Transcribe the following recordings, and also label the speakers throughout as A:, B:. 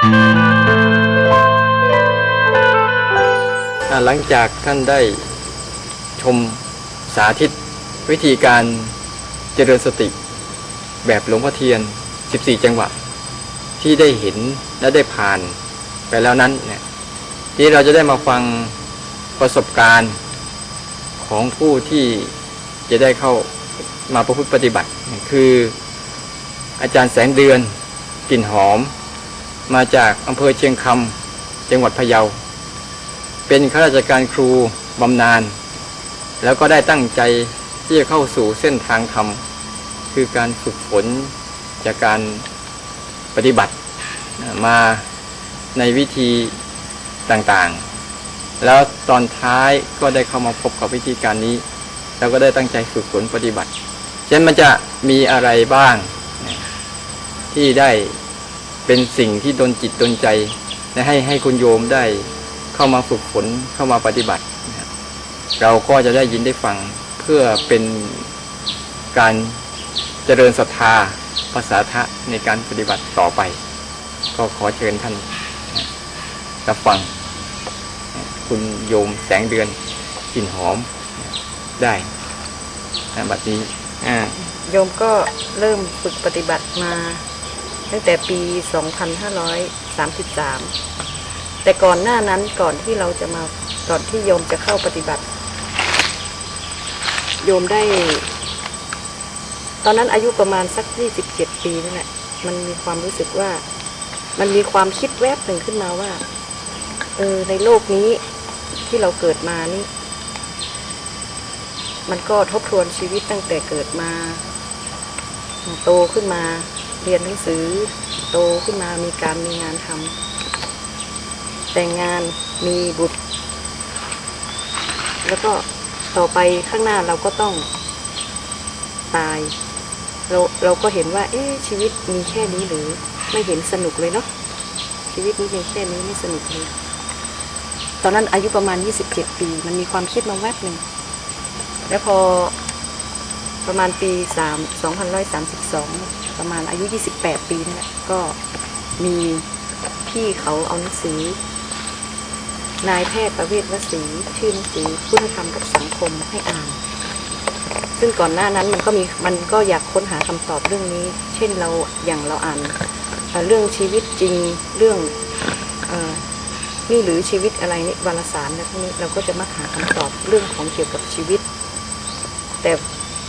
A: หลังจากท่านได้ชมสาธิต วิธีการเจริญสติ แบบหลวงพ่อเทียน 14 จังหวะ ที่ได้เห็นและได้ผ่านไปแล้วนั้นเนี่ยที่เราจะได้มาฟังประสบการณ์ของผู้ที่จะได้เข้ามาประพฤติปฏิบัติ คืออาจารย์แสงเดือนกลิ่นหอม มาจากอำเภอเชียงคำจังหวัดพะเยา เป็นข้าราชการครูบำนาญแล้วก็ได้ตั้งใจที่จะเข้าสู่เส้นทางธรรม คือการฝึกฝนจากการปฏิบัติมาในวิธีต่างๆ แล้วตอนท้ายก็ได้เข้ามาพบกับวิธีการนี้ แล้วก็ได้ตั้งใจฝึกฝนปฏิบัติฉะนั้นมันจะมีอะไรบ้างที่ได้ เป็นสิ่งที่ดนจิตดนใจและให้ให้คุณโยมได้เข้ามาฝึกฝนเข้ามาปฏิบัตินะเราก็จะได้ยินได้ฟังเพื่อเป็นการเจริญศรัทธาภาษาทะในการปฏิบัติต่อไป ก็ขอเชิญท่านรับฟัง คุณโยมแสงเดือนกลิ่นหอมได้นะบัดนี้
B: โยมก็เริ่มฝึกปฏิบัติมา ตั้งแต่ปี 2533 แต่ก่อนหน้านั้นก่อนที่เราจะมาก่อนที่โยมจะเข้าปฏิบัติ โยมได้ ตอนนั้นอายุประมาณสัก 27 ปีนั่นแหละมันมีความรู้สึกว่า มันมีความคิดแวบหนึ่งขึ้นมาว่า เออในโลกนี้ที่เราเกิดมานี่ มันก็ทบทวนชีวิตตั้งแต่เกิดมา โตขึ้นมา เรียนหนังสือโตขึ้นมามีการมีงานทำแต่งงานมีบุตร แล้วก็ต่อไปข้างหน้าเราก็ต้องตาย เราเราก็เห็นว่า เอ๊ชีวิตมีแค่นี้หรือไม่เห็นสนุกเลยเนาะชีวิตนี้มีแค่นี้ไม่สนุกเลย ตอนนั้นอายุประมาณ 27 ปี มันมีความคิดมาแวบหนึ่ง แล้วพอประมาณปี 3 2132 ประมาณอายุ 28 ปีนี่แหละก็มีพี่เขาเอาหนังสือนายแพทย์ประเวศวสีชื่อหนังสือคุณธรรมกับสังคมให้อ่าน ซึ่งก่อนหน้านั้นมันก็มีมันก็อยากค้นหาคำตอบเรื่องนี้ เช่นเราอย่างเราอ่านเรื่องชีวิตจริงเรื่องอนี่หรือชีวิตอะไรนี่วารสารอะไรพวกนี้เราก็จะมาหาคำตอบเรื่องของเกี่ยวกับชีวิต แต่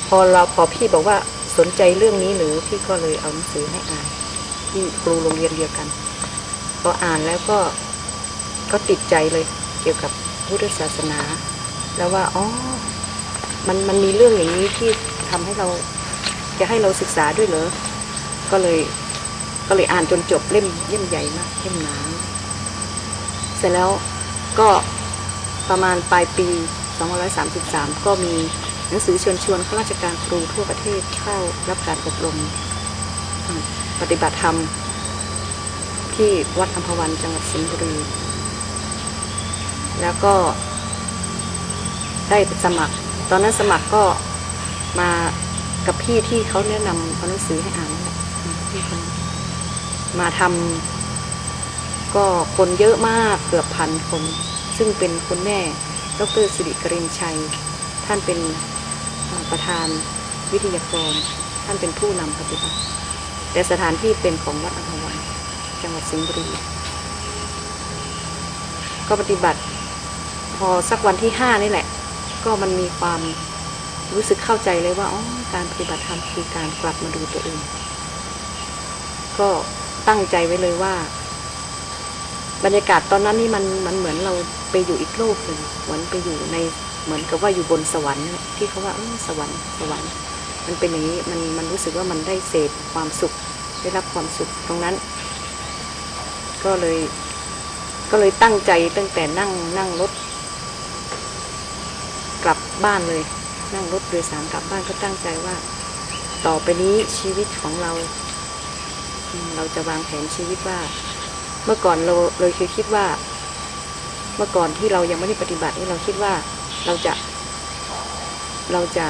B: พอเราพอพี่บอกว่า สนใจเรื่องนี้หรือพี่ก็เลยเอาหนังสือให้อ่าน ที่ครูโรงเรียนเดียวกันพออ่านแล้วก็ก็ติดใจเลยเกี่ยวกับพุทธศาสนา แล้วว่าอ๋อมันมันมีเรื่องอย่างนี้ที่ทำให้เราจะให้เราศึกษาด้วยเหรอก็เลยก็เลยอ่านจนจบเล่มเล่มใหญ่มากเล่มหนาเสร็จแล้วก็ประมาณปลายปี 2533 ก็มี หนังสือเชิญชวนข้าราชการครูทั่วประเทศเข้ารับการอบรม ปฏิบัติธรรม ที่วัดอัมพวันจังหวัดสิงห์บุรี แล้วก็ได้สมัคร ตอนนั้นสมัครก็มากับพี่ที่เขาแนะนำเอาหนังสือให้อ่านมาทำก็คนเยอะมากเกือบพันคน ซึ่งเป็นคุณแม่ ดรสิริกรินชัย ท่านเป็น ประธานวิทยากร ท่านเป็นผู้นำปฏิบัติ แต่สถานที่เป็นของวัดอัมพวันจังหวัดสิงห์บุรี ก็ปฏิบัติ พอสักวันที่ห้านี่แหละ ก็มันมีความรู้สึกเข้าใจเลยว่าอ๋อการปฏิบัติธรรมคือการกลับมาดูตัวเอง ก็ตั้งใจไว้เลยว่า บรรยากาศตอนนั้นนี่มันมันเหมือนเราไปอยู่อีกโลกหนึ่งเหมือนไปอยู่ใน เหมือนกับว่าอยู่บนสวรรค์ที่เขาว่าสวรรค์สวรรค์ มันเป็นอย่างนี้มันมันรู้สึกว่ามันได้เสพความสุข ได้รับความสุขตรงนั้น ก็เลย ก็เลยตั้งใจตั้งแต่นั่งนั่งรถ กลับบ้านเลย นั่งรถโดยสารกลับบ้านก็ตั้งใจว่า ต่อไปนี้ชีวิตของเรา เราจะวางแผนชีวิตว่า เมื่อก่อนเราเราเคยคิดว่า เมื่อก่อนที่เรายังไม่ได้ปฏิบัตินี่เราคิดว่า เราจะ เราจะ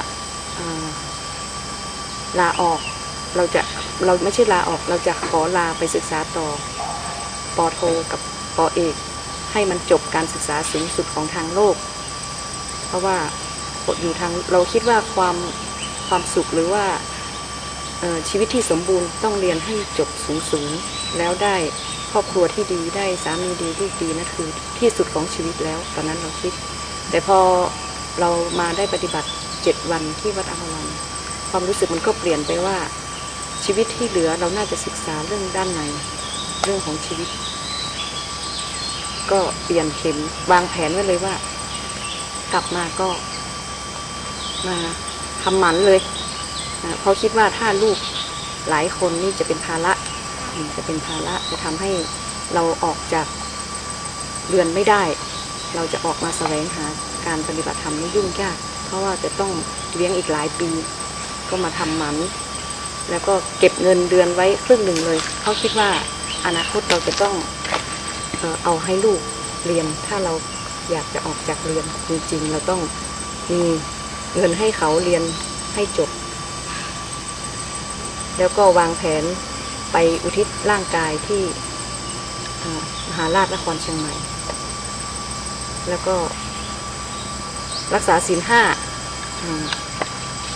B: ลาออก เราจะเราไม่ใช่ลาออกเราจะขอลาไปศึกษาต่อปอโทกับปอเอก ให้มันจบการศึกษาสูงสุดของทางโลก เพราะว่าอยู่ทางเราคิดว่าความความสุขหรือว่าชีวิตที่สมบูรณ์ต้องเรียนให้จบสูงสูงแล้วได้ครอบครัวที่ดีได้สามีดีลูกดีนั่นคือที่สุดของชีวิตแล้ว ตอนนั้นเราคิด แต่พอเรามาได้ปฏิบัติเจ็ดวันที่วัดอภวัน ความรู้สึกมันก็เปลี่ยนไปว่าชีวิตที่เหลือเราน่าจะศึกษาเรื่องด้านในเรื่องของชีวิต ก็เปลี่ยนเข็มวางแผนไว้เลยว่า กลับมาก็มาทำหมันเลยนะเพราะคิดว่าถ้าลูกหลายคนนี่จะเป็นภาระจะเป็นภาระจะทำให้เราออกจากเรือนไม่ได้ เราจะออกมาแสวงหาการปฏิบัติธรรมนี่ยุ่งยาก เพราะว่าจะต้องเลี้ยงอีกหลายปี ก็มาทำหมัน แล้วก็เก็บเงินเดือนไว้ครึ่งหนึ่งเลย เขาคิดว่าอนาคตเราจะต้องเอาให้ลูกเรียน ถ้าเราอยากจะออกจากเรียนจริงๆ เราต้องมีเงินให้เขาเรียนให้จบ แล้วก็วางแผนไปอุทิศร่างกายที่มหาราชนครเชียงใหม่ แล้วก็รักษาศีลห้าอืม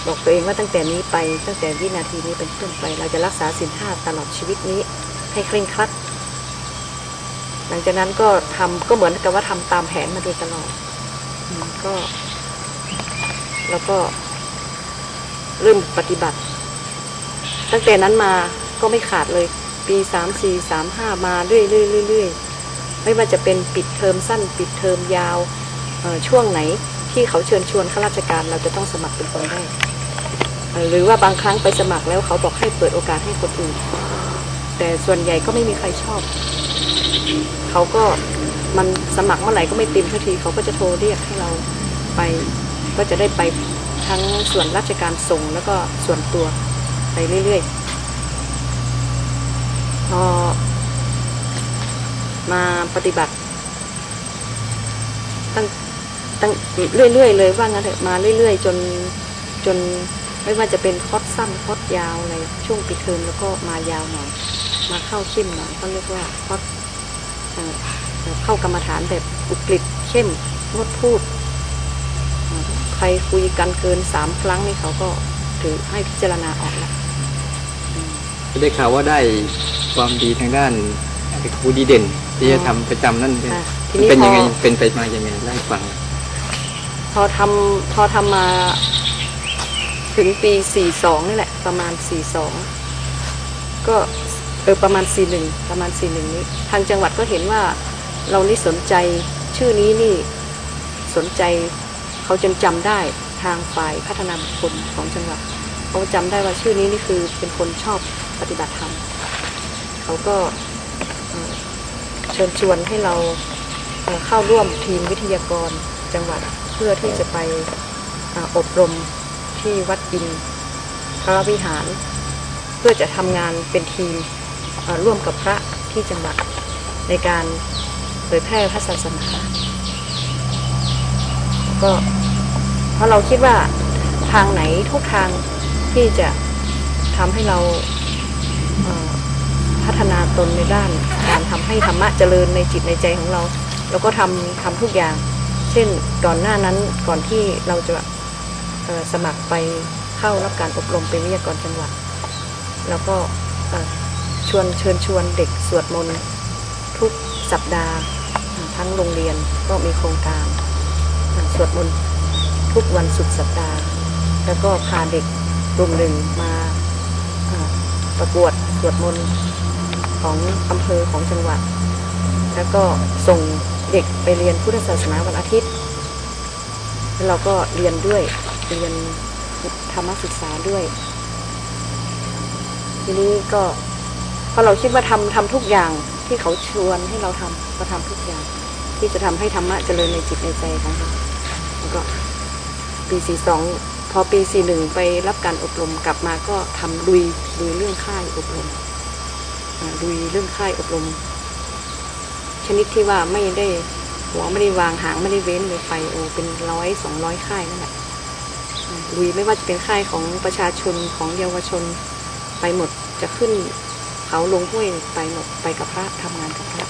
B: บอกตัวเองว่าตั้งแต่นี้ไปตั้งแต่วินาทีนี้เป็นต้นไป เราจะรักษาศีลห้าตลอดชีวิตนี้ ให้เคร่งครัด หลังจากนั้นก็ทำก็เหมือนกับว่าทำตามแผนมาโดยตลอดอมก็ แล้วก็เริ่มปฏิบัติ ตั้งแต่นั้นมาก็ไม่ขาดเลย ปีสามสี่สามห้ามาเรื่อยเรื่อยเรื่อยๆ ไม่ว่าจะเป็นปิดเทอมสั้น ปิดเทอมยาวช่วงไหนที่เขาเชิญชวนข้าราชการเราจะต้องสมัครเป็นคนแรกหรือว่าบางครั้งไปสมัครแล้วเขาบอกให้เปิดโอกาสให้คนอื่น แต่ส่วนใหญ่ก็ไม่มีใครชอบ เขาก็มันสมัครเมื่อไหร่ก็ไม่เต็มทันทีเขาก็จะโทรเรียกให้เราไป ก็จะได้ไปทั้งส่วนราชการส่งแล้วก็ส่วนตัวไปเรื่อยๆพอ มาปฏิบัติ ตั้งตั้งเรื่อยๆเลยว่างั้นเถอะมาเรื่อย ๆ จนจนไม่ว่าจะเป็นคอร์สสั้นคอร์สยาวอะไรช่วงปิดเทอมแล้วก็มายาวหน่อย มาเข้าเข้มหน่อยเขาเรียกว่าคอร์สเข้ากรรมฐานแบบอุกฤษเข้มงดพูด ใครคุยกันเกินสามครั้งนี่เขาก็ถือให้พิจารณาออกแล้ว
A: ได้ข่าวว่าได้ความดีทางด้านครูดีเด่น ที่จะทำประจำนั่นเป็น
B: อะทีนี้
A: เป็นยังไง
B: พอ
A: เป็นไปมายังไงเล่าให้ฟังหน่อย
B: พอทำพอทำมาถึงปี 42 นี่แหละ ประมาณ 42 ก็เออประมาณ 41 ประมาณ 41 นี้ ทางจังหวัดก็เห็นว่าเรานี่สนใจชื่อนี้นี่สนใจเขาจนจำได้ทางฝ่ายพัฒนาบุคคลของจังหวัดเขาจำได้ว่าชื่อนี้นี่คือเป็นคนชอบปฏิบัติธรรมเขาก็เอ่อ เชิญชวนให้เราเอ่อเข้าร่วมทีมวิทยากรจังหวัดเพื่อที่จะไปออบรมที่วัดอินพระวิหาร เพื่อจะทำงานเป็นทีมร่วมกับพระที่จังหวัดในการเผยแพร่พระศาสนา ก็เพราะเราคิดว่าทางไหนทุกทางที่จะทำให้เรา พัฒนาตนในด้าน การทำให้ธรรมะเจริญในจิตในใจของเรา แล้วก็ทำทำทุกอย่าง เช่นก่อนหน้านั้นก่อนที่เราจะสมัครไปเข้ารับการอบรมเป็นวิทยากรจังหวัด แล้วก็ชวนเชิญชวนเด็กสวดมนต์ทุกสัปดาห์ทั้งโรงเรียนก็มีโครงการสวดมนต์ทุกวันสุดสัปดาห์ แล้วก็พาเด็กกลุ่มหนึ่งมาประกวดสวดมนต์ ของอำเภอของจังหวัด แล้วก็ส่งเด็กไปเรียนพุทธศาสนาวันอาทิตย์ แล้วเราก็เรียนด้วยเรียนธรรมศึกษาด้วย ทีนี้ก็พราะเราคิดว่าทำทำทุกอย่างที่เขาชวนให้เราทำก็ทำทุกอย่าง ที่จะทำให้ธรรมะเจริญในจิตในใจของเราแล้วก็ปีสี่สองพอปีสี่หนึ่งไปรับการอบรมกลับมาก็ทำลุยลุยเรื่องค่ายอบรม ดูเรื่องค่ายอบรม ชนิดที่ว่าไม่ได้หัวไม่ได้วางหางไม่ได้เว้นเลยไปโอเป็นร้อยสองร้อยค่ายนั่นแหละอืมลุยไม่ว่าจะเป็นค่ายของประชาชนของเยาวชนไปหมดจะขึ้นเขาลงห้วยไปหมดไปกับพระทำงานกับพระ